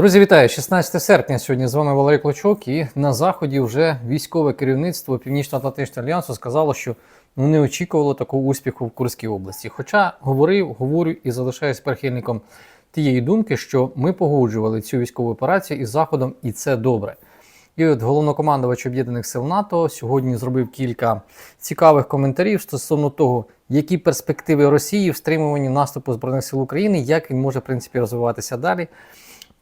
Друзі, вітаю! 16 серпня. Сьогодні з вами Валерій Клочок. І на заході вже військове керівництво Північно-Атлантичного альянсу сказало, що ну, не очікувало такого успіху в Курській області. Хоча говорив, говорю і залишаюсь прихильником тієї думки, що ми погоджували цю військову операцію із Заходом, і це добре. І от головнокомандувач Об'єднаних сил НАТО сьогодні зробив кілька цікавих коментарів стосовно того, які перспективи Росії в стримуванні наступу Збройних сил України, як він може в принципі розвиватися далі.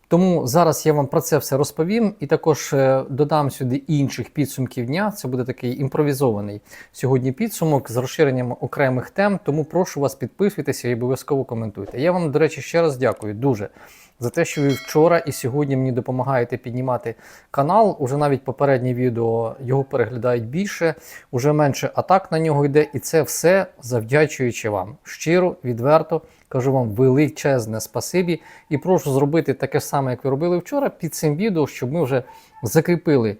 Тому зараз я вам про це все розповім і також е, додам сюди інших підсумків дня. Це буде такий імпровізований сьогодні підсумок з розширенням окремих тем. Тому прошу вас підписуйтеся і обов'язково коментуйте. Я вам, до речі, ще раз дякую дуже за те, що ви вчора і сьогодні мені допомагаєте піднімати канал. Уже навіть попереднє відео його переглядають більше, уже менше атак на нього йде, і це все завдячуючи вам. Щиро, відверто кажу вам величезне спасибі і прошу зробити таке саме, як ви робили вчора, під цим відео, щоб ми вже закріпили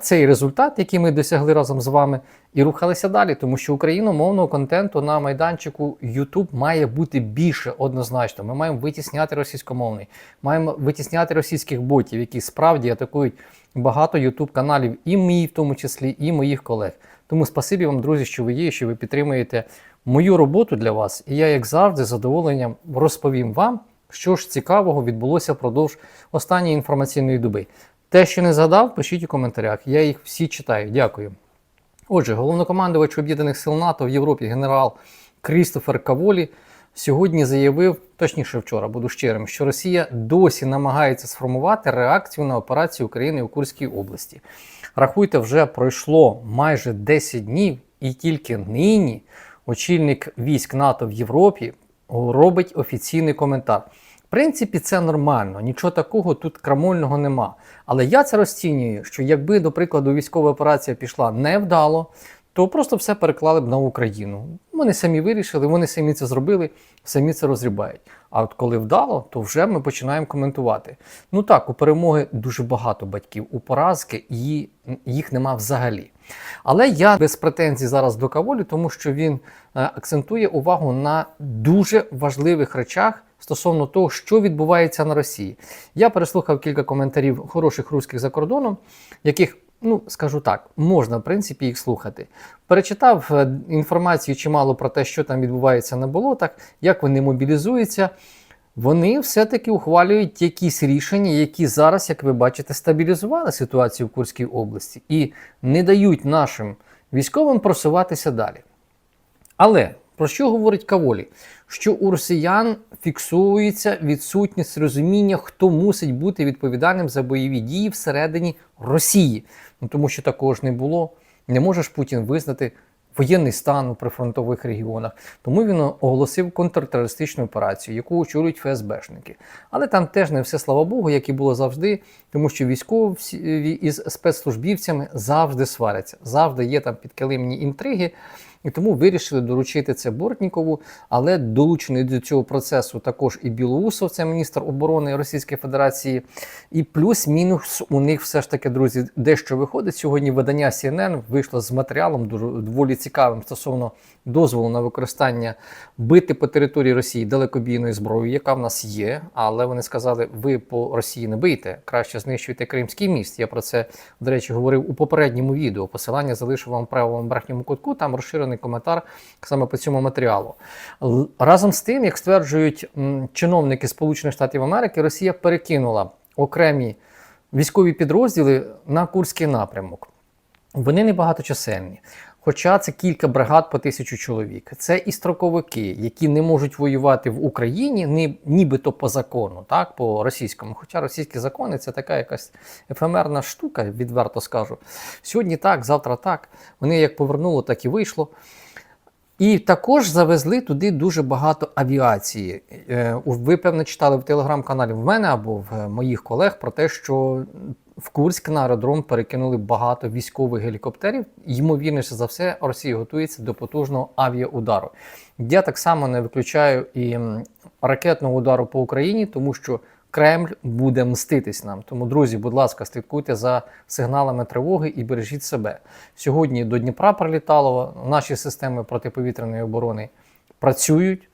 цей результат, який ми досягли разом з вами, і рухалися далі, тому що україномовного контенту на майданчику YouTube має бути більше однозначно. Ми маємо витісняти російськомовний, маємо витісняти російських ботів, які справді атакують багато YouTube каналів, і мій в тому числі, і моїх колег. Тому спасибі вам, друзі, що ви є, що ви підтримуєте мою роботу для вас. І я, як завжди, з задоволенням розповім вам, що ж цікавого відбулося впродовж останньої інформаційної доби. Те, що не згадав, пишіть у коментарях. Я їх всі читаю. Дякую. Отже, головнокомандувач Об'єднаних сил НАТО в Європі генерал Крістофер Каволі сьогодні заявив, точніше вчора, буду щирим, що Росія досі намагається сформувати реакцію на операцію України у Курській області. Рахуйте, вже пройшло майже 10 днів, і тільки нині очільник військ НАТО в Європі робить офіційний коментар. Принципі, це нормально, нічого такого тут крамольного нема. Але я це розцінюю, що якби, до прикладу, військова операція пішла невдало, то просто все переклали б на Україну. Вони самі вирішили, вони самі це зробили, самі це розрібають. А от коли вдало, то вже ми починаємо коментувати. Ну так, у перемоги дуже багато батьків, у поразки її, їх нема взагалі. Але я без претензій зараз до Каволі, тому що він е, акцентує увагу на дуже важливих речах стосовно того, що відбувається на Росії. Я переслухав кілька коментарів хороших русських за кордоном, яких, ну скажу так, можна в принципі їх слухати. Перечитав е, інформацію чимало про те, що там відбувається на болотах, як вони мобілізуються. Вони все-таки ухвалюють якісь рішення, які зараз, як ви бачите, стабілізували ситуацію в Курській області і не дають нашим військовим просуватися далі. Але про що говорить Каволі? Що у росіян фіксується відсутність розуміння, хто мусить бути відповідальним за бойові дії всередині Росії. Ну тому що такого ж не було. Не може ж Путін визнати воєнний стан у прифронтових регіонах. Тому він оголосив контртерористичну операцію, яку очолюють ФСБшники. Але там теж не все слава Богу, як і було завжди, тому що військові із спецслужбівцями завжди сваряться, завжди є там підкилимні інтриги. І тому вирішили доручити це Бортнікову, але долучений до цього процесу також і Білоусов, це міністр оборони Російської Федерації. І плюс-мінус у них все ж таки, друзі, дещо виходить. Сьогодні видання CNN вийшло з матеріалом доволі цікавим стосовно дозволу на використання бити по території Росії далекобійною зброєю, яка в нас є. Але вони сказали, ви по Росії не бийте, краще знищуйте Кримський міст. Я про це, до речі, говорив у попередньому відео. Посилання залишу вам в правому верхньому кутку. Там розширений коментар саме по цьому матеріалу. Разом з тим, як стверджують чиновники Сполучених Штатів Америки, Росія перекинула окремі військові підрозділи на Курський напрямок. Вони небагаточисельні. Хоча це кілька бригад по тисячу чоловік. Це і строковики, які не можуть воювати в Україні, ні, нібито по закону, так, по російському. Хоча російські закони це така якась ефемерна штука, відверто скажу. Сьогодні так, завтра так. Вони як повернуло, так і вийшло. І також завезли туди дуже багато авіації. Е, Ви, певно, читали в телеграм-каналі в мене або в моїх колег про те, що в Курськ на аеродром перекинули багато військових гелікоптерів. Ймовірніше за все, Росія готується до потужного авіаудару. Я так само не виключаю і ракетного удару по Україні, тому що Кремль буде мститись нам. Тому, друзі, будь ласка, слідкуйте за сигналами тривоги і бережіть себе. Сьогодні до Дніпра прилітало. Наші системи протиповітряної оборони працюють,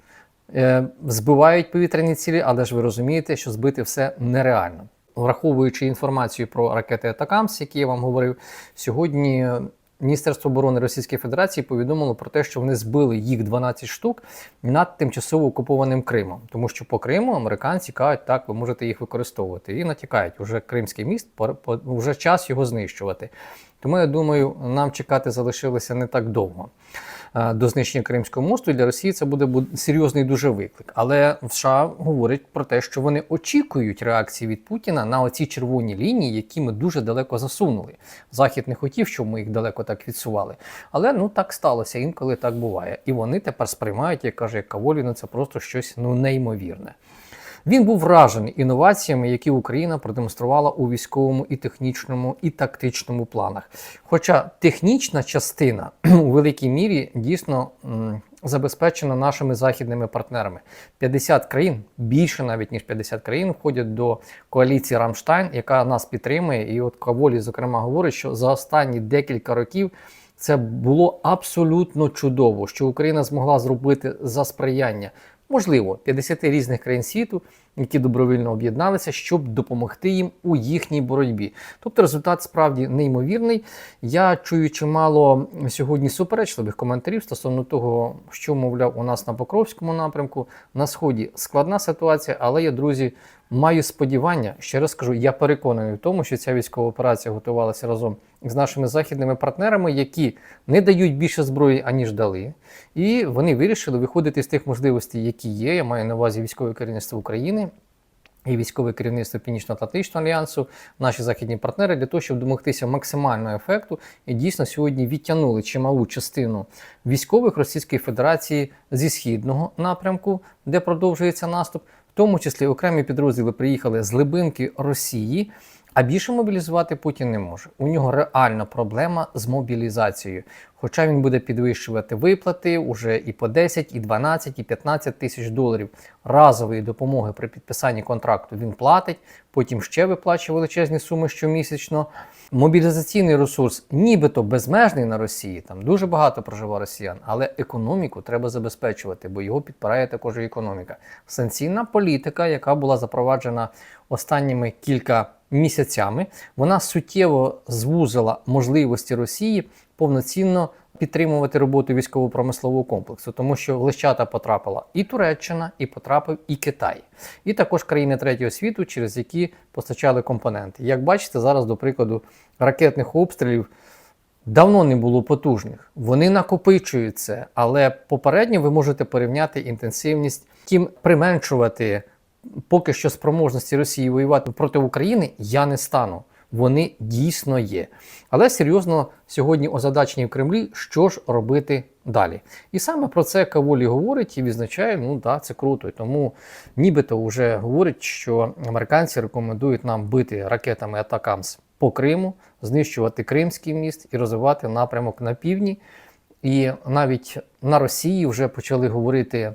е, збивають повітряні цілі, але ж ви розумієте, що збити все нереально. Враховуючи інформацію про ракети Атакамс, які я вам говорив, сьогодні Міністерство оборони Російської Федерації повідомило про те, що вони збили їх 12 штук над тимчасово окупованим Кримом. Тому що по Криму американці кажуть, так, ви можете їх використовувати. І натякають, уже Кримський міст, вже час його знищувати. Тому я думаю, нам чекати залишилося не так довго до знищення Кримського мосту. І для Росії це буде серйозний дуже виклик. Але в США говорять про те, що вони очікують реакції від Путіна на оці червоні лінії, які ми дуже далеко засунули. Захід не хотів, щоб ми їх далеко так відсували. Але ну так сталося, інколи так буває. І вони тепер сприймають, як каже Каволі, ну це просто щось ну неймовірне. Він був вражений інноваціями, які Україна продемонструвала у військовому і технічному і тактичному планах. Хоча технічна частина у великій мірі дійсно забезпечена нашими західними партнерами. 50 країн, більше навіть ніж 50 країн, входять до коаліції Рамштайн, яка нас підтримує. І от Каволі, зокрема, говорить, що за останні декілька років. Це було абсолютно чудово, що Україна змогла зробити за сприяння можливо, 50 різних країн світу, які добровільно об'єдналися, щоб допомогти їм у їхній боротьбі. Тобто результат справді неймовірний. Я чую чимало сьогодні суперечливих коментарів стосовно того, що мовляв у нас на Покровському напрямку. На сході складна ситуація, але я, друзі, маю сподівання. Ще раз кажу, я переконаний в тому, що ця військова операція готувалася разом з нашими західними партнерами, які не дають більше зброї, аніж дали. І вони вирішили виходити з тих можливостей, які є. Я маю на увазі військове керівництво України. І військове керівництво Північно-Атлантичного альянсу, наші західні партнери для того, щоб домогтися максимального ефекту, і дійсно сьогодні відтягнули чималу частину військових Російської Федерації зі східного напрямку, де продовжується наступ, в тому числі окремі підрозділи приїхали з глибинки Росії. А більше мобілізувати Путін не може. У нього реальна проблема з мобілізацією. Хоча він буде підвищувати виплати уже і по 10, і 12, і 15 тисяч доларів разової допомоги при підписанні контракту він платить, потім ще виплачує величезні суми щомісячно. Мобілізаційний ресурс нібито безмежний на Росії, там дуже багато проживає росіян, але економіку треба забезпечувати, бо його підпирає також економіка. Санкційна політика, яка була запроваджена останніми кілька місяцями, вона суттєво звузила можливості Росії повноцінно підтримувати роботу військово-промислового комплексу, тому що в лищата потрапила і Туреччина, і потрапив і Китай, і також країни третього світу, через які постачали компоненти. Як бачите, зараз, до прикладу, ракетних обстрілів. Давно не було потужних, вони накопичуються, але попередньо ви можете порівняти інтенсивність, тим применшувати поки що спроможності Росії воювати проти України я не стану. Вони дійсно є. Але серйозно сьогодні озадачені в Кремлі, що ж робити далі. І саме про це Каволі говорить і відзначає, ну да, це круто. І Тому нібито вже говорить, що американці рекомендують нам бити ракетами Атакамс по Криму, знищувати Кримський міст і розвивати напрямок на півдні. І навіть на Росії вже почали говорити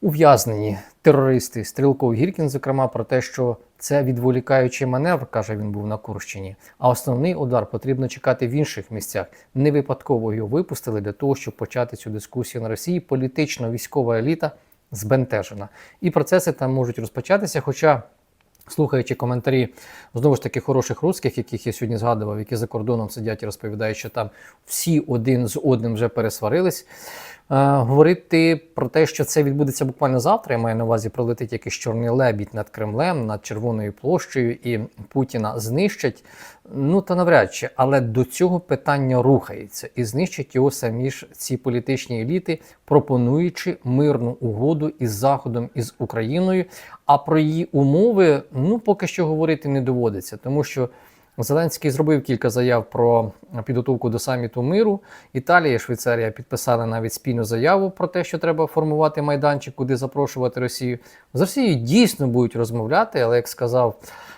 ув'язнені терористи Стрілков Гіркін, зокрема, про те, що це відволікаючий маневр, каже він був на Курщині. А основний удар потрібно чекати в інших місцях. Не випадково його випустили для того, щоб почати цю дискусію на Росії. Політично військова еліта збентежена. І процеси там можуть розпочатися. Хоча. Слухаючи коментарі знову ж таки хороших русських, яких я сьогодні згадував, які за кордоном сидять і розповідають, що там всі один з одним вже пересварились. Е, говорити про те, що це відбудеться буквально завтра, я маю на увазі пролетить якийсь чорний лебідь над Кремлем, над Червоною площею, і Путіна знищать. Ну та навряд чи, але до цього питання рухається і знищать його самі ж ці політичні еліти, пропонуючи мирну угоду із Заходом із Україною. А про її умови ну поки що говорити не доводиться, тому що. Зеленський зробив кілька заяв про підготовку до саміту миру. Італія і Швейцарія підписали навіть спільну заяву про те, що треба формувати майданчик, куди запрошувати Росію. З Росією дійсно будуть розмовляти, але як сказав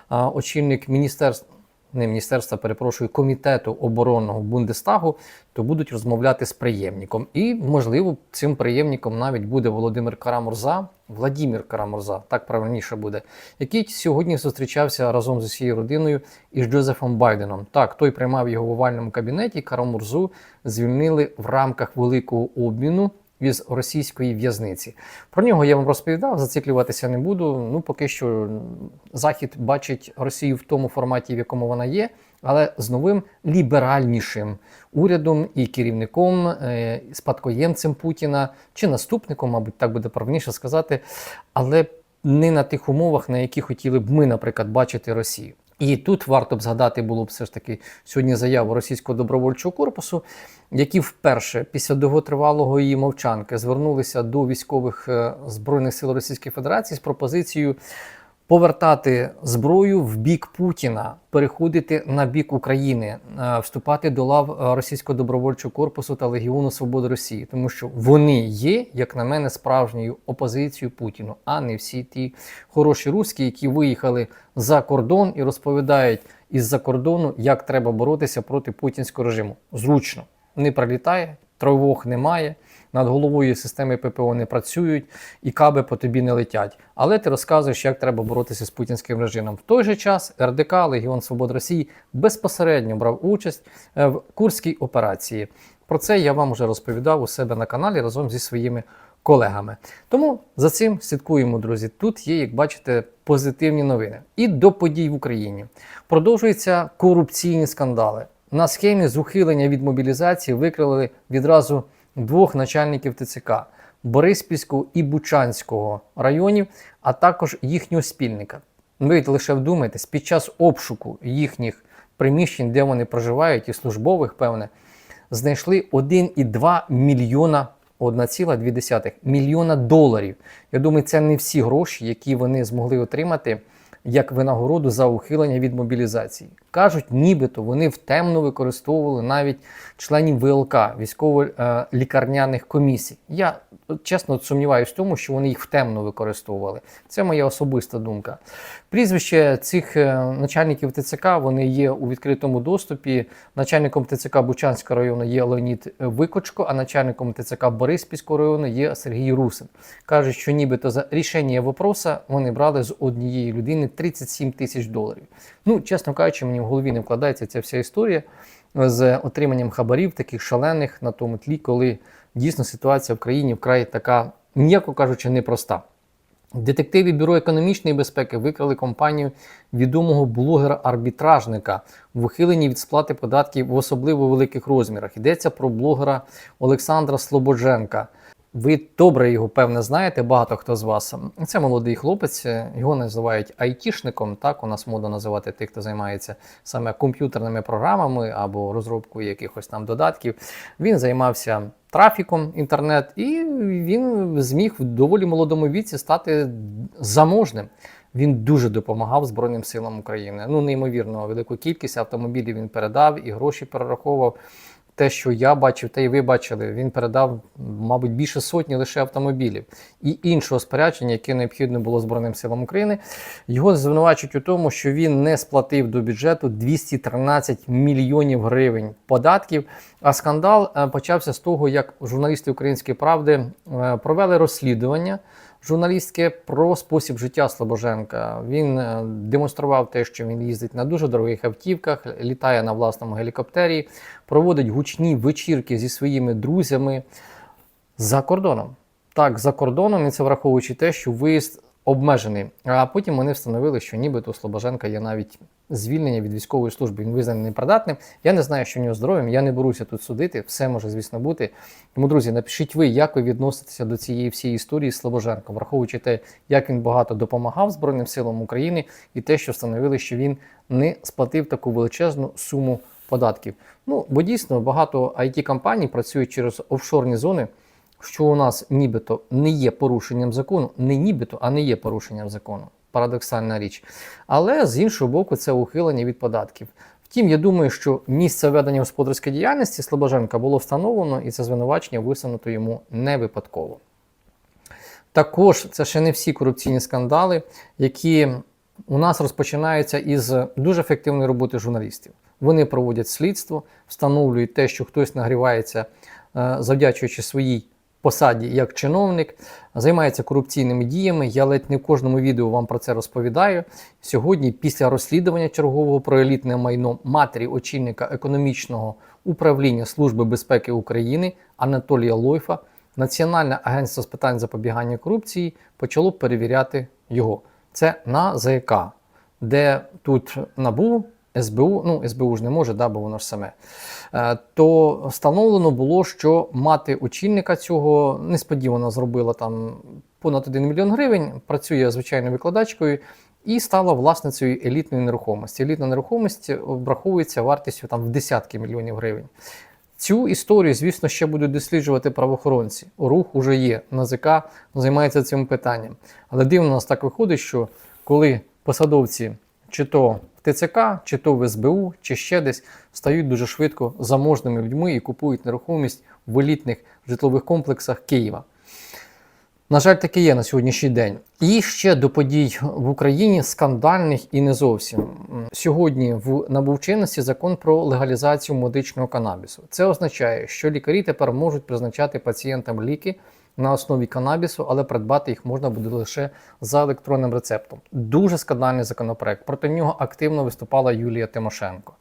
а, очільник міністерства. Не міністерства, перепрошую, комітету оборонного Бундестагу, то будуть розмовляти з преємником. І, можливо, цим преємником навіть буде Володимир Карамурза, Владимир Карамурза, так правильніше буде, який сьогодні зустрічався разом з усією родиною із Джозефом Байденом. Так, той приймав його в овальному кабінеті. Карамурзу звільнили в рамках великого обміну із російської в'язниці. Про нього я вам розповідав, зациклюватися не буду. Ну, поки що Захід бачить Росію в тому форматі, в якому вона є, але з новим ліберальнішим урядом і керівником, е, спадкоємцем Путіна чи наступником, мабуть, так буде правильніше сказати, але не на тих умовах, на які хотіли б ми, наприклад, бачити Росію. І тут варто б згадати було б все ж таки сьогодні заяву російського добровольчого корпусу, які вперше після довготривалого її мовчанки звернулися до військових е, збройних сил Російської Федерації з пропозицією повертати зброю в бік Путіна, переходити на бік України, е, вступати до лав е, російського добровольчого корпусу та Легіону Свободи Росії, тому що вони є, як на мене, справжньою опозицією Путіну, а не всі ті хороші руські, які виїхали за кордон і розповідають із-за кордону, як треба боротися проти путінського режиму. Зручно не прилітає, тривог немає. Над головою системи ППО не працюють і каби по тобі не летять. Але ти розказуєш, як треба боротися з путінським режимом. В той же час РДК Легіон Свобод Росії безпосередньо брав участь е, в Курській операції. Про це я вам вже розповідав у себе на каналі разом зі своїми колегами. Тому за цим слідкуємо, друзі. Тут є, як бачите, позитивні новини. І до подій в Україні продовжуються корупційні скандали. На схемі з ухилення від мобілізації викрили відразу двох начальників ТЦК Бориспільського і Бучанського районів, а також їхнього спільника. Ви лише вдумайтесь, під час обшуку їхніх приміщень, де вони проживають, і службових, певне, знайшли 1,2 мільйона 1,2 мільйона доларів. Я думаю, це не всі гроші, які вони змогли отримати як винагороду за ухилення від мобілізації. Кажуть, нібито вони втемно використовували навіть членів ВЛК військово-лікарняних комісій. Я чесно сумніваюся в тому, що вони їх втемно використовували. Це моя особиста думка. Прізвище цих е, начальників ТЦК вони є у відкритому доступі. Начальником ТЦК Бучанського району є Леонід Викочко, а начальником ТЦК Бориспільського району є Сергій Русин. Кажуть, що нібито за рішення вопроса вони брали з однієї людини 37 тисяч доларів. Ну, чесно кажучи, мені в голові не вкладається ця вся історія з отриманням хабарів, таких шалених на тому тлі, коли дійсно ситуація в країні вкрай така, м'яко кажучи, непроста. Детективи Бюро економічної безпеки викрали компанію відомого блогера-арбітражника в ухиленні від сплати податків в особливо великих розмірах. Йдеться про блогера Олександра Слободженка. Ви добре його певне знаєте, багато хто з вас. Це молодий хлопець, його називають айтішником. Так у нас мода називати тих, хто займається саме комп'ютерними програмами або розробкою якихось там додатків. Він займався трафіком інтернет, і він зміг в доволі молодому віці стати заможним. Він дуже допомагав Збройним силам України. Ну, неймовірно, велику кількість автомобілів він передав і гроші перераховував. Те, що я бачив, те і ви бачили, він передав, мабуть, більше сотні лише автомобілів і іншого спорядження, яке необхідно було Збройним силам України. Його звинувачують у тому, що він не сплатив до бюджету 213 мільйонів гривень податків. А скандал е, почався з того, як журналісти Української правди е, провели розслідування журналістське про спосіб життя Слобоженка. Він е, демонстрував те, що він їздить на дуже дорогих автівках, літає на власному гелікоптері, проводить гучні вечірки зі своїми друзями за кордоном. Так, за кордоном, і це враховуючи те, що виїзд обмежений. А потім вони встановили, що нібито Слобоженка є навіть звільнення від військової служби. Він визнаний непридатним. Я не знаю, що в нього здоров'ям, я не беруся тут судити, все може, звісно, бути. Тому, друзі, напишіть ви, як ви відноситеся до цієї всієї історії з враховуючи те, як він багато допомагав Збройним силам України, і те, що встановили, що він не сплатив таку величезну суму податків. Ну, бо дійсно багато it компаній працюють через офшорні зони що у нас нібито не є порушенням закону, не нібито, а не є порушенням закону. Парадоксальна річ. Але з іншого боку, це ухилення від податків. Втім, я думаю, що місце ведення господарської діяльності Слобоженка було встановлено, і це звинувачення висунуто йому не випадково. Також це ще не всі корупційні скандали, які у нас розпочинаються із дуже ефективної роботи журналістів. Вони проводять слідство, встановлюють те, що хтось нагрівається, е, завдячуючи своїй посаді як чиновник, займається корупційними діями. Я ледь не в кожному відео вам про це розповідаю. Сьогодні, після розслідування чергового про елітне майно матері очільника економічного управління Служби безпеки України Анатолія Лойфа, Національне агентство з питань запобігання корупції почало перевіряти його. Це НАЗК, де тут НАБУ, СБУ, ну СБУ ж не може, да, бо воно ж саме. Е, То встановлено було, що мати очільника цього несподівано зробила там понад 1 мільйон гривень, працює звичайною викладачкою і стала власницею елітної нерухомості. Елітна нерухомість враховується вартістю там в десятки мільйонів гривень. Цю історію, звісно, ще будуть досліджувати правоохоронці. Рух уже є. НАЗК займається цим питанням. Але дивно у нас так виходить, що коли посадовці чи то ТЦК, чи то в СБУ, чи ще десь стають дуже швидко заможними людьми і купують нерухомість в елітних житлових комплексах Києва. На жаль, таке є на сьогоднішній день. І ще до подій в Україні скандальних і не зовсім. Сьогодні в набув чинності закон про легалізацію медичного канабісу. Це означає, що лікарі тепер можуть призначати пацієнтам ліки на основі канабісу, але придбати їх можна буде лише за електронним рецептом. Дуже скандальний законопроект. Проти нього активно виступала Юлія Тимошенко.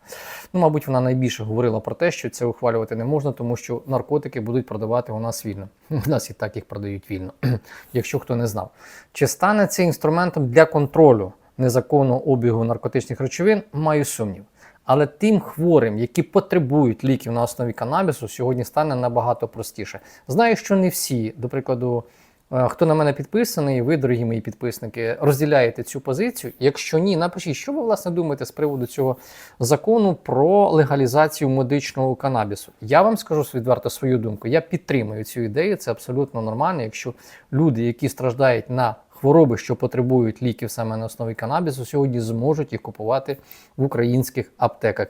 Ну, мабуть, вона найбільше говорила про те, що це ухвалювати не можна, тому що наркотики будуть продавати у нас вільно. У нас і так їх продають вільно, якщо хто не знав. Чи стане це інструментом для контролю незаконного обігу наркотичних речовин? Маю сумнів. Але тим хворим, які потребують ліків на основі канабісу, сьогодні стане набагато простіше. Знаю, що не всі, до прикладу, е, хто на мене підписаний, ви, дорогі мої підписники, розділяєте цю позицію. Якщо ні, напишіть, що ви власне думаєте з приводу цього закону про легалізацію медичного канабісу. Я вам скажу відверто свою думку. Я підтримую цю ідею. Це абсолютно нормально. Якщо люди, які страждають на хвороби, що потребують ліків саме на основі канабісу, сьогодні зможуть їх купувати в українських аптеках.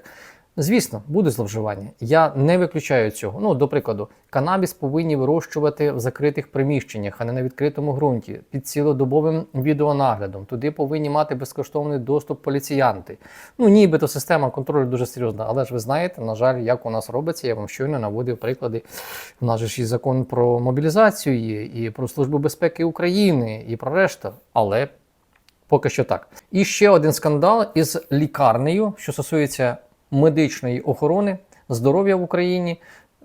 Звісно, буде зловживання. Я не виключаю цього. Ну, до прикладу, канабіс повинні вирощувати в закритих приміщеннях, а не на відкритому ґрунті, під цілодобовим відеонаглядом. Туди повинні мати безкоштовний доступ поліціянти. Ну, нібито система контролю дуже серйозна, але ж ви знаєте, на жаль, як у нас робиться, я вам щойно наводив приклади. У нас же ж і закон про мобілізацію є, і про Службу безпеки України, і про решта. Але поки що так. І ще один скандал із лікарнею, що стосується медичної охорони здоров'я в Україні.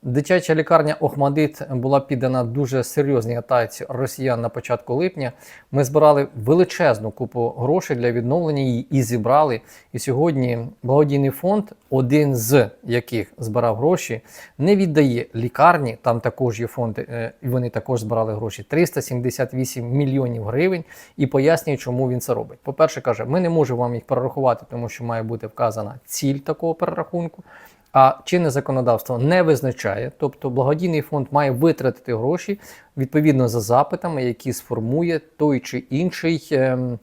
Дитяча лікарня Охмадит була піддана дуже серйозній атаці росіян на початку липня. Ми збирали величезну купу грошей для відновлення її і зібрали. І сьогодні благодійний фонд, один з яких збирав гроші, не віддає лікарні. Там також є фонди, е, і вони також збирали гроші 378 мільйонів гривень. І пояснює, чому він це робить. По-перше, каже, ми не можемо вам їх перерахувати, тому що має бути вказана ціль такого перерахунку. А чинне законодавство не визначає, тобто благодійний фонд має витратити гроші відповідно за запитами, які сформує той чи інший. ем,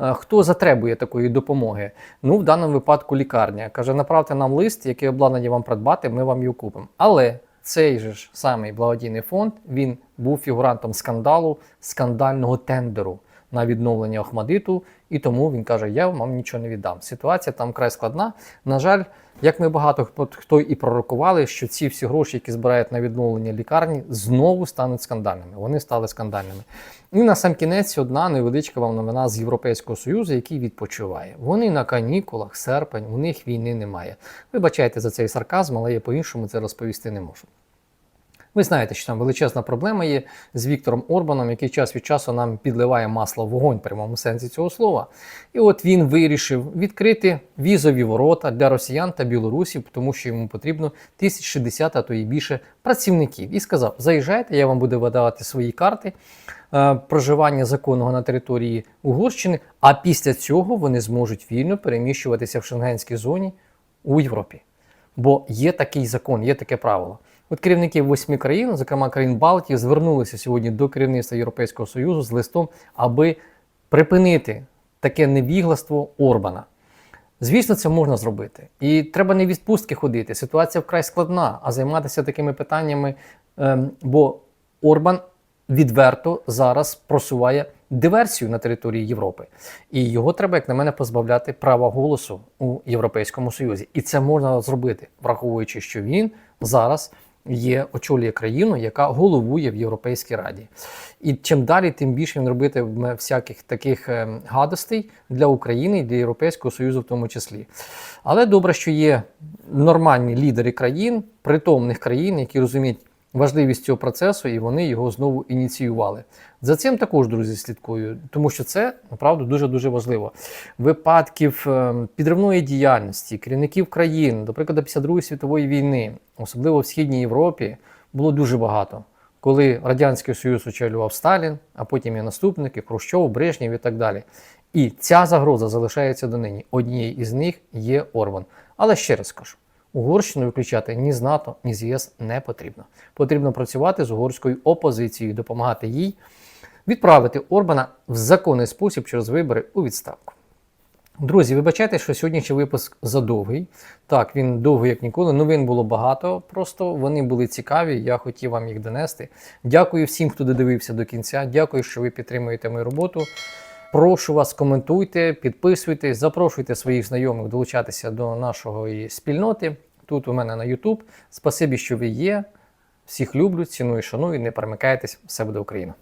е, Хто затребує такої допомоги? Ну, в даному випадку лікарня. Каже, направте нам лист, який обладнання вам придбати, ми вам його купимо. Але цей же ж самий благодійний фонд він був фігурантом скандалу, скандального тендеру на відновлення Охмадиту, і тому він каже: Я вам нічого не віддам. Ситуація там край складна. На жаль, як ми багато хто- і пророкували, що ці всі гроші, які збирають на відновлення лікарні, знову стануть скандальними. Вони стали скандальними. І на сам кінець одна невеличка вам новина з Європейського Союзу, який відпочиває. Вони на канікулах, серпень, у них війни немає. Вибачайте за цей сарказм, але я по-іншому це розповісти не можу. Ви знаєте, що там величезна проблема є з Віктором Орбаном, який час від часу нам підливає масло в вогонь в прямому сенсі цього слова. І от він вирішив відкрити візові ворота для росіян та білорусів, тому що йому потрібно 1060, а то і більше працівників. І сказав: заїжджайте, я вам буду видавати свої карти е, проживання законного на території Угорщини. А після цього вони зможуть вільно переміщуватися в шенгенській зоні у Європі. Бо є такий закон, є таке правило. От керівники восьми країн, зокрема країн Балтії, звернулися сьогодні до керівництва Європейського Союзу з листом, аби припинити таке невігластво Орбана. Звісно, це можна зробити. І треба не відпустки ходити. Ситуація вкрай складна, а займатися такими питаннями, ем, бо Орбан відверто зараз просуває диверсію на території Європи. І його треба, як на мене, позбавляти права голосу у Європейському Союзі. І це можна зробити, враховуючи, що він зараз є очолює країну, яка головує в Європейській Раді. І чим далі, тим більше він робитиме всяких таких ем, гадостей для України і для Європейського Союзу, в тому числі. Але добре, що є нормальні лідери країн, притомних країн, які розуміють важливість цього процесу, і вони його знову ініціювали. За цим також, друзі, слідкую, тому що це направду дуже дуже важливо. Випадків е, підривної діяльності керівників країн, до прикладу, після Другої світової війни, особливо в Східній Європі, було дуже багато. Коли Радянський Союз очолював Сталін, а потім і наступники, Хрущов, Брежнєв і так далі. І ця загроза залишається донині. Однією із них є Орбан. Але ще раз кажу: Угорщину виключати ні з НАТО, ні з ЄС не потрібно. Потрібно працювати з угорською опозицією, допомагати їй відправити Орбана в законний спосіб через вибори у відставку. Друзі, вибачайте, що сьогоднішній випуск задовгий. Так, він довгий, як ніколи. Новин було багато, просто вони були цікаві. Я хотів вам їх донести. Дякую всім, хто додивився до кінця. Дякую, що ви підтримуєте мою роботу. Прошу вас, коментуйте, підписуйтесь, запрошуйте своїх знайомих долучатися до нашої спільноти. Тут у мене на YouTube. Спасибі, що ви є. Всіх люблю, ціную, шаную. Не перемикайтесь. Все буде Україна!